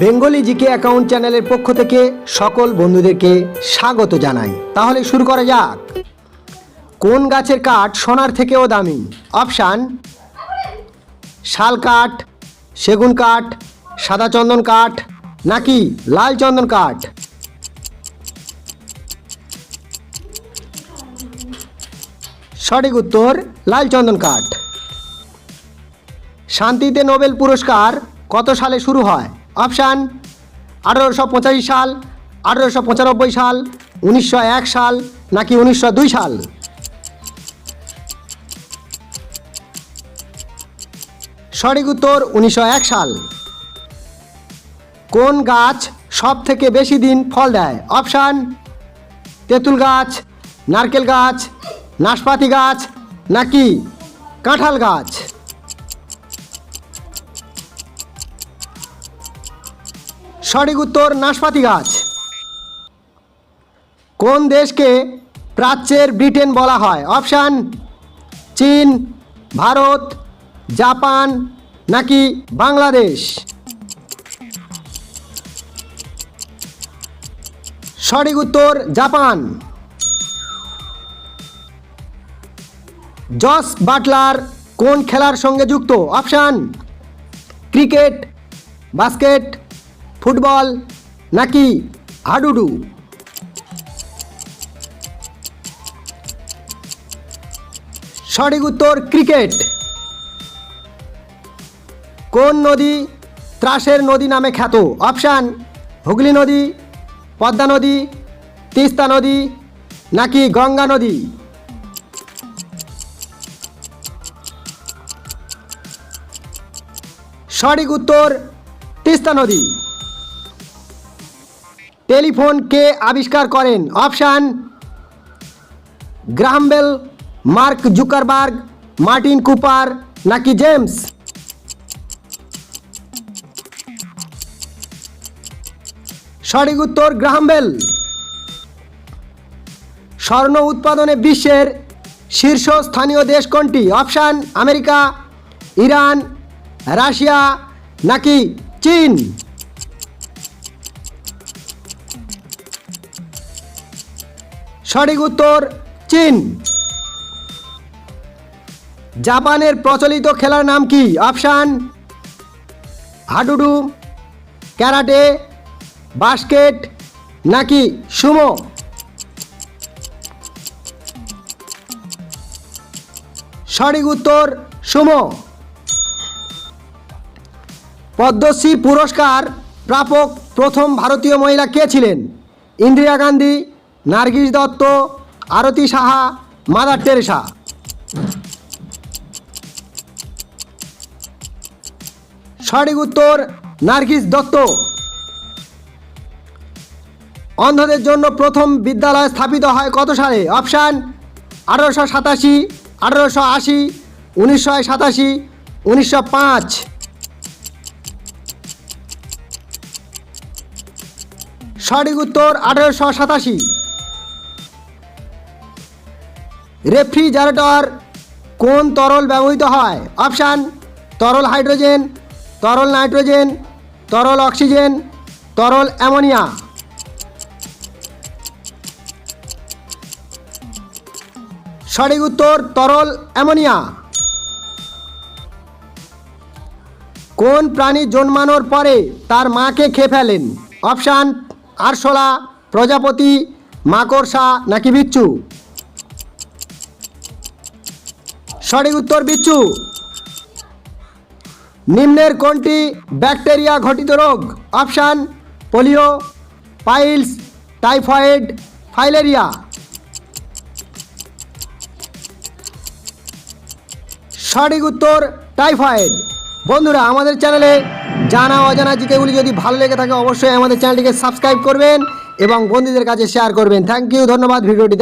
Bengali GK account চ্যানেলের পক্ষ থেকে সকল বন্ধুদেরকে স্বাগত জানাই। তাহলে শুরু করা যাক। কোন গাছের কাঠ সোনার থেকেও দামি? অপশান, শাল কাঠ, সেগুন কাঠ, সাদা চন্দন কাঠ, নাকি লাল চন্দন কাঠ? সঠিক উত্তর, লাল চন্দন কাঠ। শান্তিতে নোবেল পুরস্কার কত সালে শুরু হয়? অপশান, আঠেরোশো পঁচাশি সাল, আঠারোশো পঁচানব্বই সাল, উনিশশো এক সাল, নাকি উনিশশো দুই সাল? সঠিক উত্তর উনিশশো এক সাল। কোন গাছ সব থেকে বেশি দিন ফল দেয়? অপশান, তেঁতুল গাছ, নারকেল গাছ, নাশপাতি গাছ, নাকি কাঁঠাল গাছ? সঠিক উত্তর নাশপাতি গাছ। কোন দেশকে প্রাচ্যের ব্রিটেন বলা হয়? অপশান চীন, ভারত, জাপান নাকি বাংলাদেশ? সঠিক উত্তর জাপান। জস বাটলার কোন খেলার সঙ্গে যুক্ত? অপশান ক্রিকেট, বাস্কেট ফুটবল নাকি হাডুডু? সঠিক উত্তর ক্রিকেট। কোন নদী ত্রাসের নদী নামে খ্যাত? অপশান, হুগলি নদী, পদ্মা নদী, তিস্তা নদী নাকি গঙ্গা নদী? সঠিক উত্তর তিস্তা নদী। টেলিফোন কে আবিষ্কার করেন? Option Graham Bell Mark Zuckerberg, Martin Cooper নাকি জেমস? সঠিক উত্তর গ্রাহামবেল স্বর্ণ উৎপাদনে বিশ্বের শীর্ষস্থানীয় দেশ কোনটি? অপশান, আমেরিকা, ইরান, রাশিয়া নাকি চীন? সঠিক উত্তর, চীন। জাপানের প্রচলিত খেলার নাম কি? অপশান, হাডুডু, ক্যারাটে, বাস্কেট, নাকি সুমো? সঠিক উত্তর, সুমো। পদ্মশ্রী পুরস্কার প্রাপক প্রথম ভারতীয় মহিলা কে ছিলেন? Indira Gandhi Nargis Dutt, Arati Saha, Mother Teresa. সঠিক উত্তর, নার্গিস দত্ত। অন্ধদের জন্য প্রথম বিদ্যালয় স্থাপিত হয় কত সালে? অপশান, আঠারোশো সাতাশি, আঠারোশো আশি, উনিশশো সাতাশি, উনিশশো পাঁচ। সঠিক উত্তর, আঠারোশো সাতাশি। রেফ্রিজারেটর কোন তরল ব্যবহৃত হয়? অপশান, তরল হাইড্রোজেন, তরল নাইট্রোজেন, তরল অক্সিজেন, তরল অ্যামোনিয়া। সঠিক উত্তর, তরল অ্যামোনিয়া। কোন প্রাণী জন্মানোর পরে তার মাকে খেয়ে ফেলেন? অপশান, আরশোলা, প্রজাপতি, মাকড়সা নাকি বিচ্ছু? সঠিক উত্তর বিচ্ছু। নিম্নের কোনটি ব্যাকটেরিয়া ঘটিত রোগ? Option, polio, piles, typhoid, filaria. সঠিক উত্তর, টাইফয়েড। বন্ধুরা, আমাদের চ্যানেলে জানা অজানা জিকেগুলি যদি ভালো লেগে থাকে, অবশ্যই আমাদের চ্যানেলটিকে সাবস্ক্রাইব করবেন এবং বন্ধুদের কাছে শেয়ার করবেন। থ্যাংক ইউ ধন্যবাদ, ভিডিওটি